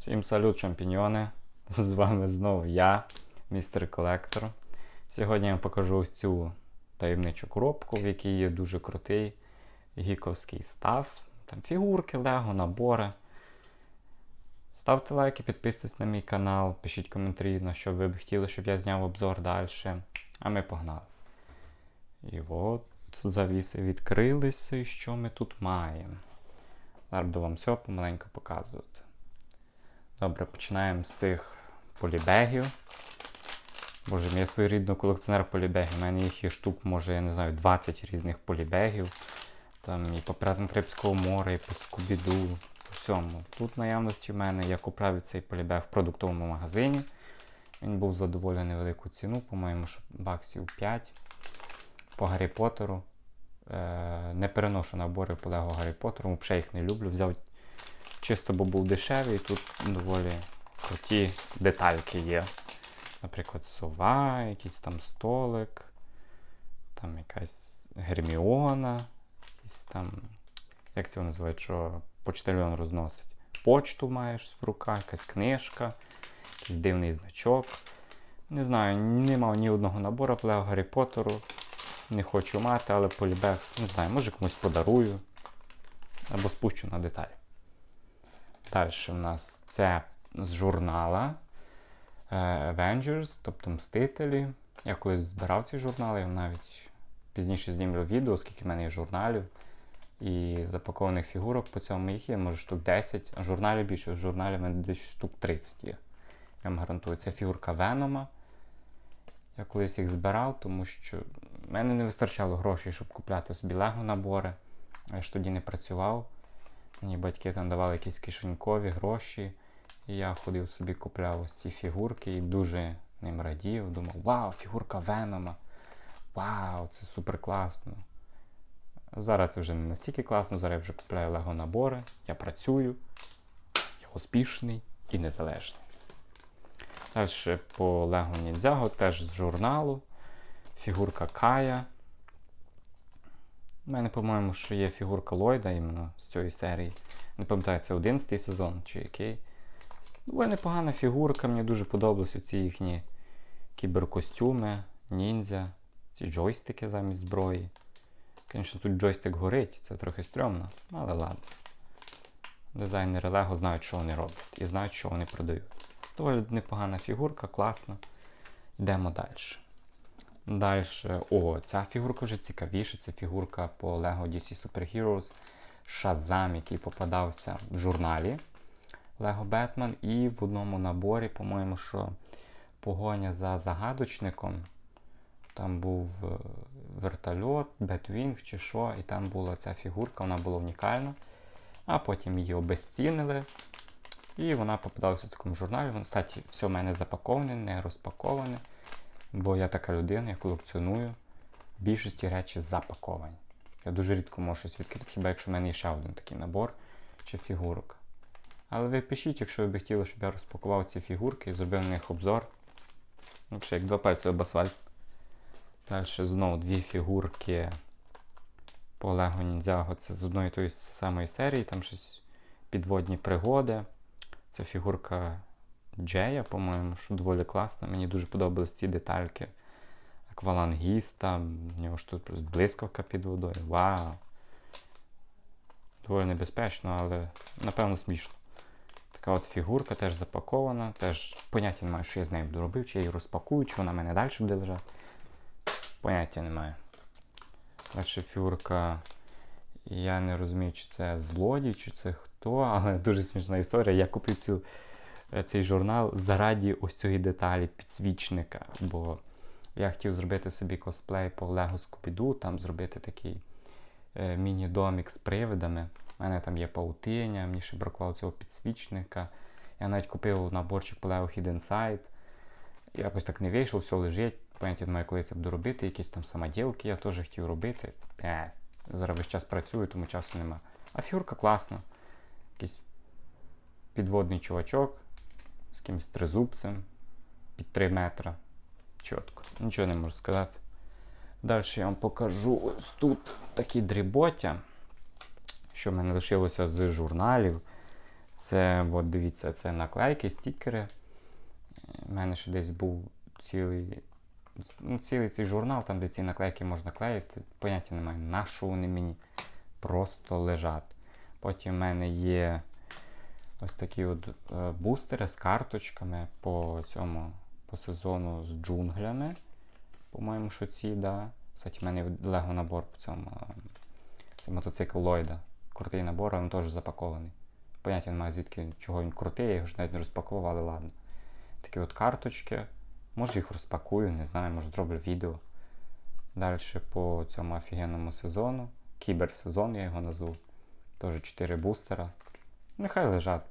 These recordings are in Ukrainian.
Всім салют, чемпіньйони! З вами знову я, містер Колектор. Сьогодні я вам покажу ось цю таємничу коробку, в якій є дуже крутий гіковський став. Там фігурки, лего, набори. Ставте лайки, підписуйтесь на мій канал, пишіть коментарі, на що ви б хотіли, щоб я зняв обзор далі. А ми погнали. І от завіси відкрилися, і що ми тут маємо. Зараз буду вам все помаленьку показувати. Добре, починаємо з цих полібегів. Боже, я своєрідний колекціонер полібегів. У мене їх є штук, може, я не знаю, 20 різних полібегів. Там і по піратам Карибського моря, і по Скубіду, всьому. Тут наявності в мене я купляв цей полібег в продуктовому магазині. Він був за доволі невелику ціну, по-моєму, баксів 5 по Гаррі Поттеру. Е, не переношу набори по Лего Гаррі Поттеру, взагалі їх не люблю. Взяв чисто, бо був дешевий, тут доволі круті детальки є. Наприклад, сова, якийсь там столик, там якась Герміона, якийсь там, як це називають, що почтальон розносить. Почту маєш в руках, якась книжка, якийсь дивний значок. Не знаю, не мав ні одного набору по Гаррі Поттеру. Не хочу мати, але полібег, не знаю, може комусь подарую або спущу на деталі. Далі в нас це з журнала е, Avengers, тобто Мстителі. Я колись збирав ці журнали, я навіть пізніше знімлю відео, скільки в мене є журналів. І запакованих фігурок по цьому їх є, може штук 10, а журналів більше, в журналі в мене десь штук 30 є. Я вам гарантую, це фігурка Венома. Я колись їх збирав, тому що в мене не вистачало грошей, щоб купляти собі лего набори. Я ж тоді не працював. Мені батьки там давали якісь кишенькові гроші. І я ходив собі, купляв ось ці фігурки і дуже ним радів. Думав, вау, фігурка Венома! Вау, це супер класно. Зараз це вже не настільки класно, зараз я вже купляю лего набори, я працюю, я успішний і незалежний. Далі по Лего Ніндзяго теж з журналу. Фігурка Кая. У мене, по-моєму, що є фігурка Ллойда іменно з цієї серії. Не пам'ятаю, це 11 сезон чи який. Доволі непогана фігурка, мені дуже подобалися ці їхні кіберкостюми, ніндзя, ці джойстики замість зброї. Звісно, тут джойстик горить, це трохи стрьомно, але ладно. Дизайнери Лего знають, що вони роблять, і знають, що вони продають. Доволі непогана фігурка, класна. Йдемо далі. Далі, о, ця фігурка вже цікавіша. Це фігурка по Lego DC Super Heroes Shazam, який попадався в журналі Lego Batman. І в одному наборі, по-моєму, що погоня за загадочником. Там був е, вертольот, Бетвінг чи що, і там була ця фігурка, вона була унікальна. А потім її обезцінили. І вона попадалася в такому журналі. Воно, кстати, все в мене запаковане, не розпаковане. Бо я така людина, я колекціоную більшості речі запаковані. Я дуже рідко можу щось відкрити, хіба якщо в мене є ще один такий набор чи фігурок. Але ви пишіть, якщо ви б хотіли, щоб я розпакував ці фігурки і зробив на них обзор. Ну, Взагалі, як два пальці об асфальт. Далі знову дві фігурки по Lego Ninjago. Це з одної тої самої серії, там щось підводні пригоди. Це фігурка Джея, по-моєму, що доволі класна. Мені дуже подобались ці детальки. Аквалангіста, в нього ж тут просто блискавка під водою. Вау! Доволі небезпечно, але напевно смішно. Така от фігурка теж запакована, теж поняття немає, що я з нею буду робити, чи я її розпакую, чи вона в мене далі буде лежати. Поняття немає. Далі фігурка. Я не розумію, чи це злодій, чи це хто, але дуже смішна історія. Я купив цю, цей журнал заради ось цієї деталі підсвічника. Бо я хотів зробити собі косплей по Лего Скупіду, там зробити такий е, міні-домік з привидами. У мене там є паутиня, мені ще бракувало цього підсвічника. Я навіть купив наборчик по Lego Hidden Side. Якось так не вийшло, все лежить. Поняття немає, коли це буду робити. Якісь там самоділки я теж хотів робити. Е, зараз весь час працюю, тому часу нема. А фігурка класна. Якийсь підводний чувачок з якимось тризубцем під 3 метра. Чітко. Нічого не можу сказати. Далі я вам покажу ось тут такі дріботя, що в мене лишилося з журналів. Це, от дивіться, це наклейки, стікери. У мене ще десь був цілий, ну, цілий цей журнал, там, де ці наклейки можна клеїти. Поняття немає, на що вони мені просто лежать. Потім в мене є ось такі от е, бустери з карточками по цьому по сезону з джунглями. По-моєму, що ці, да. Кстати, в мене лего набор по цьому. е, Це мотоцикл Ллойда. Крутий набор, він теж запакований. Поняття немає, звідки чого він крутий, я його ж навіть не розпакував, але ладно. Такі от карточки. Може їх розпакую, не знаю, може зроблю відео. Далі по цьому офігенному сезону. Кіберсезон я його назву. Теж 4 бустера. Нехай лежать.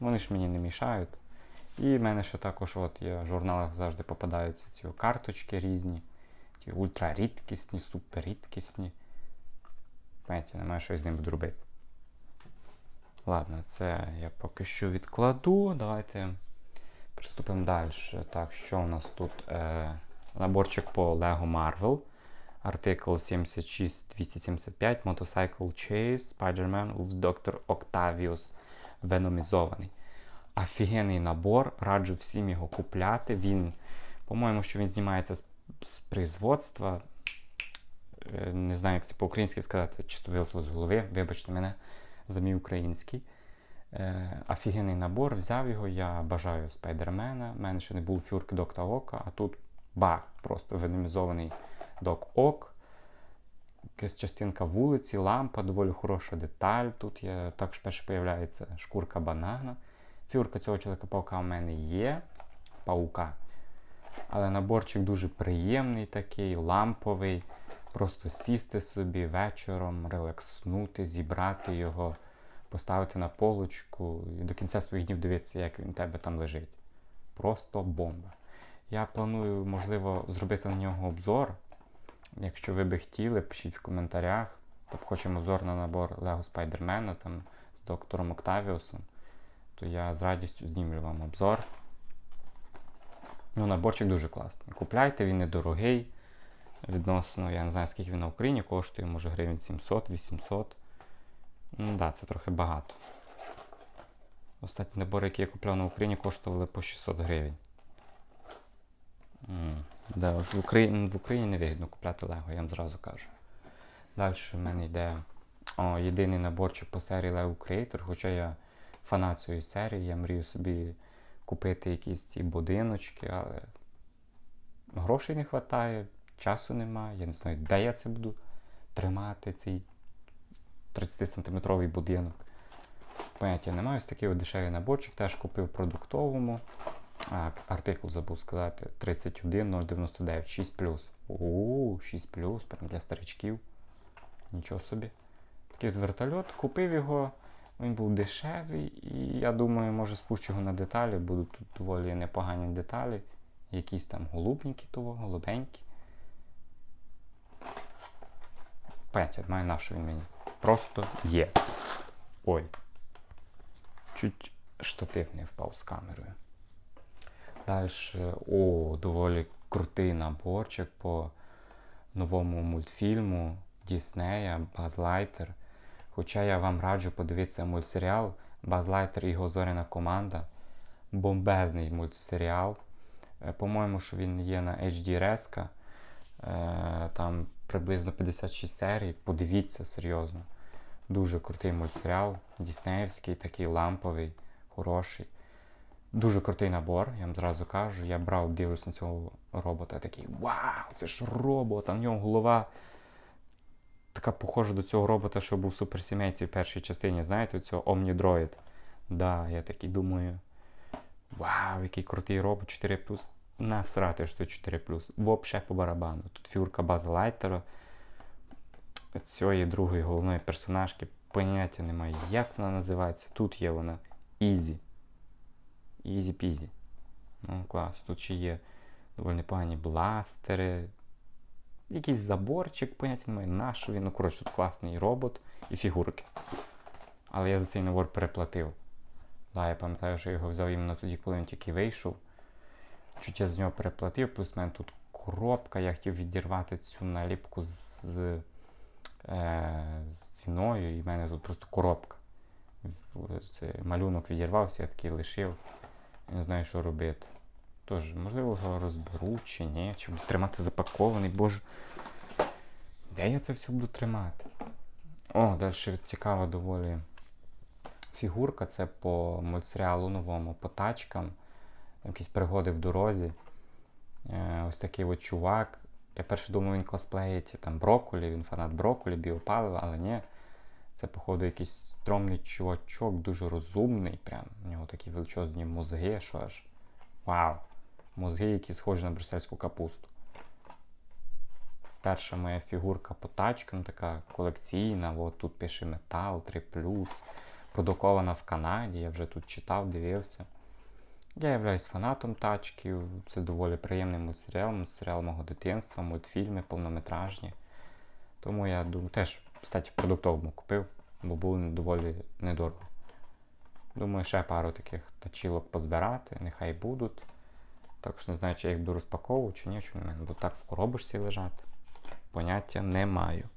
Вони ж мені не мішають. І в мене ще також от є в журналах завжди попадаються ці карточки різні. Ті ультрарідкісні, суперрідкісні. Поняття, немає, що з ним буду робити. Ладно, це я поки що відкладу. Давайте приступимо далі. Так, що у нас тут? Е, наборчик по Lego Marvel. Артикл 76275 Motorcycle Chase Spider-Man with Dr. Octavius Веномізований. Офігенний набор, раджу всім його купляти. Він, по-моєму, що він знімається з, з производства. Е, Не знаю, як це по-українськи сказати, чисто вилетіло з голови. Вибачте мене за мій український. Е, офігенний набор, взяв його, я бажаю спайдермена. У мене ще не був фюрки Докта Ока, а тут бах, просто веномізований Док Ок. Якась частинка вулиці, лампа, доволі хороша деталь. Тут є також перше появляється шкурка банана. Фюрка цього чоловіка паука у мене є. Паука. Але наборчик дуже приємний такий, ламповий. Просто сісти собі вечором, релакснути, зібрати його, поставити на полочку і до кінця своїх днів дивитися, як він у тебе там лежить. Просто бомба. Я планую, можливо, зробити на нього обзор. Якщо ви би хотіли, пишіть в коментарях. Тобто хочемо обзор на набор Lego Spider-Man там, з доктором Октавіусом, то я з радістю знімлю вам обзор. Ну, наборчик дуже класний. Купляйте, він недорогий. Відносно, я не знаю, скільки він на Україні коштує, може гривень 700-800. Ну да, це трохи багато. Останні набори, які я купляв на Україні, коштували по 600 гривень. М, Да, в Україні, в Україні не вигідно купляти Лего, я вам зразу кажу. Далі в мене йде о, єдиний наборчик по серії Lego Creator, хоча я фанат цієї серії, я мрію собі купити якісь ці будиночки, але грошей не вистачає, часу немає, я не знаю, де я це буду тримати, цей 30-сантиметровий будинок. Поняття немає. Ось такий дешевий наборчик теж купив в продуктовому. Артикул забув сказати 31099 6 Ууу, 6 прям для старичків. Нічого собі. Такий от вертольот. Купив його, він був дешевий, і я думаю, може спущу його на деталі, будуть тут доволі непогані деталі. Якісь там голубенькі того, голубенькі. Петя, має на що він мені. Просто є. Ой. Чуть штатив не впав з камерою. Далі, о, доволі крутий наборчик по новому мультфільму Діснея Базлайтер. Хоча я вам раджу подивитися мультсеріал Базлайтер і його зоряна команда. Бомбезний мультсеріал. Е, По-моєму, що він є на HD Резка. Е, Там приблизно 56 серій. Подивіться серйозно. Дуже крутий мультсеріал. Діснеївський, такий ламповий, хороший. Дуже крутий набор, я вам зразу кажу. Я брав, дивлюсь на цього робота, такий вау, це ж робот, а в нього голова така похожа до цього робота, що був суперсімейці в першій частині, знаєте, цього Omnidroid. Да, я такий думаю. Вау, який крутий робот 4 Насрати, що 4 Вообще по барабану. Тут фігурка База Лайтера. Цієї другої головної персонажки поняття немає, як вона називається. Тут є вона Ізі. Ізі пізі. Ну, клас. Тут ще є доволі непогані бластери. Якийсь заборчик, поняття немає. Нащо він? Ну, коротше, тут класний робот і фігурки. Але я за цей набор переплатив. Да, я пам'ятаю, що я його взяв іменно тоді, коли він тільки вийшов. Чуть я з нього переплатив, плюс в мене тут коробка, я хотів відірвати цю наліпку з, з, е, з ціною, і в мене тут просто коробка. Це малюнок відірвався, я такий лишив. Не знаю, що робити. Тож, можливо, його розберу чи ні, чи буду тримати запакований, боже. Де я це все буду тримати? О, далі цікава доволі фігурка. Це по мультсеріалу новому, по тачкам. Якісь пригоди в дорозі. Е, ось такий от чувак. Я перше думав, він косплеїть там брокколі, він фанат брокколі, біопалива, але ні. Це, походу, якийсь стрьомний чувачок, дуже розумний. Прям. У нього такі величезні мозги, що аж. Вау! Мозги, які схожі на брюссельську капусту. Перша моя фігурка по тачкам, така колекційна. От тут пише метал 3 продукована в Канаді. Я вже тут читав, дивився. Я являюсь фанатом тачків. Це доволі приємний мультсеріал, мультсеріал мого дитинства, мультфільми повнометражні. Тому я думаю, теж, кстати, в продуктовому купив, бо було доволі недорого. Думаю, ще пару таких тачілок позбирати, нехай будуть. Також не знаю, чи я їх буду розпаковувати, чи ні, чи мене будуть так в коробочці лежати. Поняття не маю.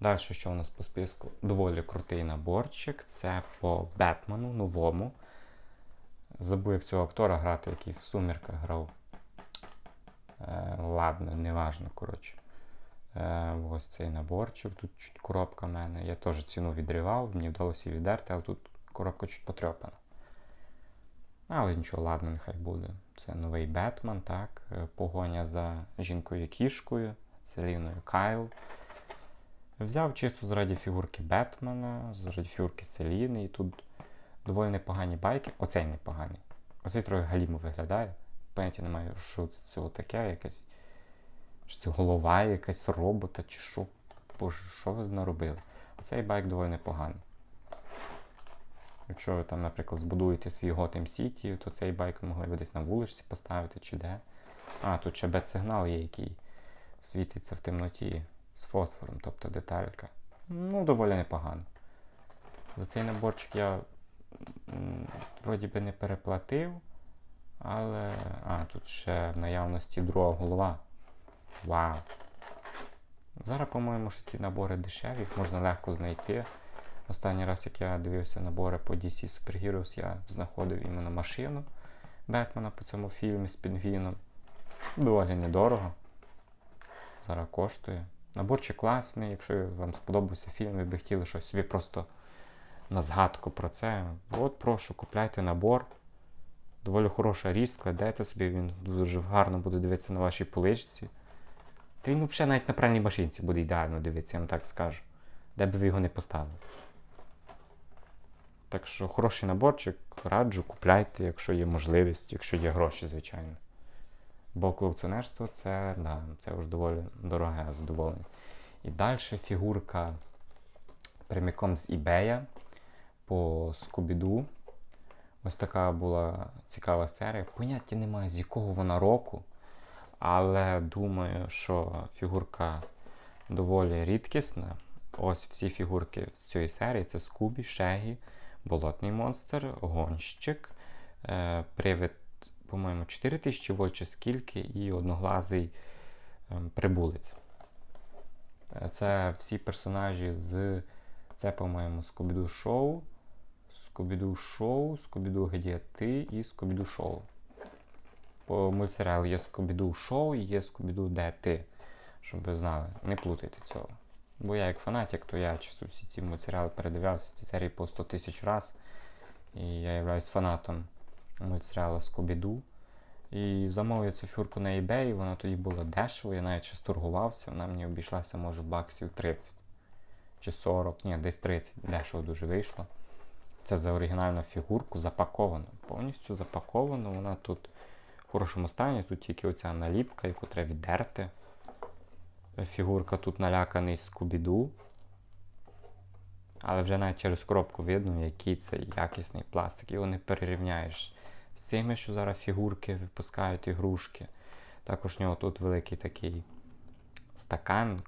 Далі, що у нас по списку? Доволі крутий наборчик. Це по Бетмену новому. Забув, як цього актора грати, який в сумірках грав. Е, ладно, неважно, коротше. Е, ось цей наборчик. Тут чуть коробка в мене. Я теж ціну відривав, мені вдалося її віддерти, але тут коробка чуть потрьопана. Але нічого, ладно, нехай буде. Це новий Бетмен, так. Е, Погоня за жінкою кішкою, Селіною Кайл. Взяв чисто заради фігурки Бетмена, заради фігурки Селіни, і тут доволі непогані байки. Оцей непоганий. Оцей трохи галімо виглядає. Поняття не маю, що це таке, якась. Чи це голова якась робота, чи що. Боже, що ви наробили? Оцей байк доволі непоганий. Якщо ви там, наприклад, збудуєте свій Gotham City, то цей байк могли б десь на вуличці поставити чи де. А, тут ще бет-сигнал є, який світиться в темноті з фосфором, тобто деталька. Ну, доволі непогано. За цей наборчик я вроді би не переплатив, але. А, тут ще в наявності друга голова. Вау! Зараз, по-моєму, що ці набори дешеві, їх можна легко знайти. Останній раз, як я дивився набори по DC Super Heroes, я знаходив іменно машину Бетмена по цьому фільмі з пінгвіном. Доволі недорого. Зараз коштує. Наборчик класний, якщо вам сподобався фільм, ви би хотіли щось собі просто на згадку про це. От прошу, купляйте набор. Доволі хороша річ, складайте собі, він дуже гарно буде дивитися на вашій поличці. Та він взагалі навіть на пральній машинці буде ідеально дивитися, я вам так скажу. Де б ви його не поставили. Так що хороший наборчик, раджу, купляйте, якщо є можливість, якщо є гроші, звичайно. Бо колекціонерство це, да, це вже доволі дороге задоволення. І далі фігурка прямиком з eBay по Скубіду. Ось така була цікава серія. Поняття немає, з якого вона року. Але думаю, що фігурка доволі рідкісна. Ось всі фігурки з цієї серії: це Скубі, Шегі, Болотний монстр, Гонщик, е, Привид, по-моєму, 4000 вольт чи скільки, і одноглазий е, прибулець. Це всі персонажі з. Це, по-моєму, Скубіду Шоу, Скубіду Шоу, Скубіду Гедіати і Скубіду Шоу. По мультсеріалу є Скубіду Шоу і є Скубіду Де ти. Щоб ви знали, не плутайте цього. Бо я як фанатик, то я чисто всі ці мультсеріали передивлявся ці серії по 100 тисяч раз. І я являюсь фанатом мультсеріалу Скубіду. І замовив цю фігурку на eBay, вона тоді була дешево, я навіть ще сторгувався, вона мені обійшлася, може, баксів 30 чи 40, ні, десь 30, дешево дуже вийшло. Це за оригінальну фігурку запаковано. Повністю запаковано. Вона тут хорошому стані, тут тільки оця наліпка, яку треба віддерти. Фігурка тут наляканий Скубіду. Але вже навіть через коробку видно, який це якісний пластик. Його не перерівняєш з цими, що зараз фігурки випускають ігрушки. Також у нього тут великий такий стакан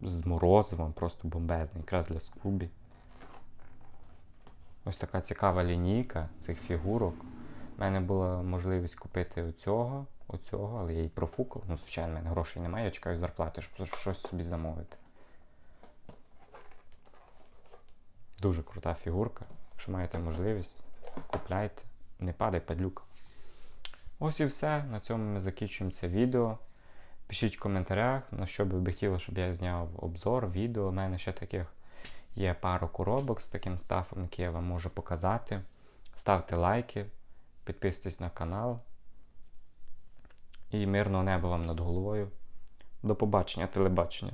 з морозивом, просто бомбезний, якраз для скубі. Ось така цікава лінійка цих фігурок. У мене була можливість купити оцього, оцього, але я її профукав. Ну, звичайно, в мене грошей немає, я чекаю зарплати, щоб щось собі замовити. Дуже крута фігурка. Якщо маєте можливість, купляйте, не падай падлюка. Ось і все. На цьому ми закінчуємо це відео. Пишіть в коментарях, на що би ви хотіли, щоб я зняв обзор, відео. У мене ще таких є пару коробок з таким стафом, який я вам можу показати. Ставте лайки, підписуйтесь на канал. І мирного неба вам над головою. До побачення, телебачення.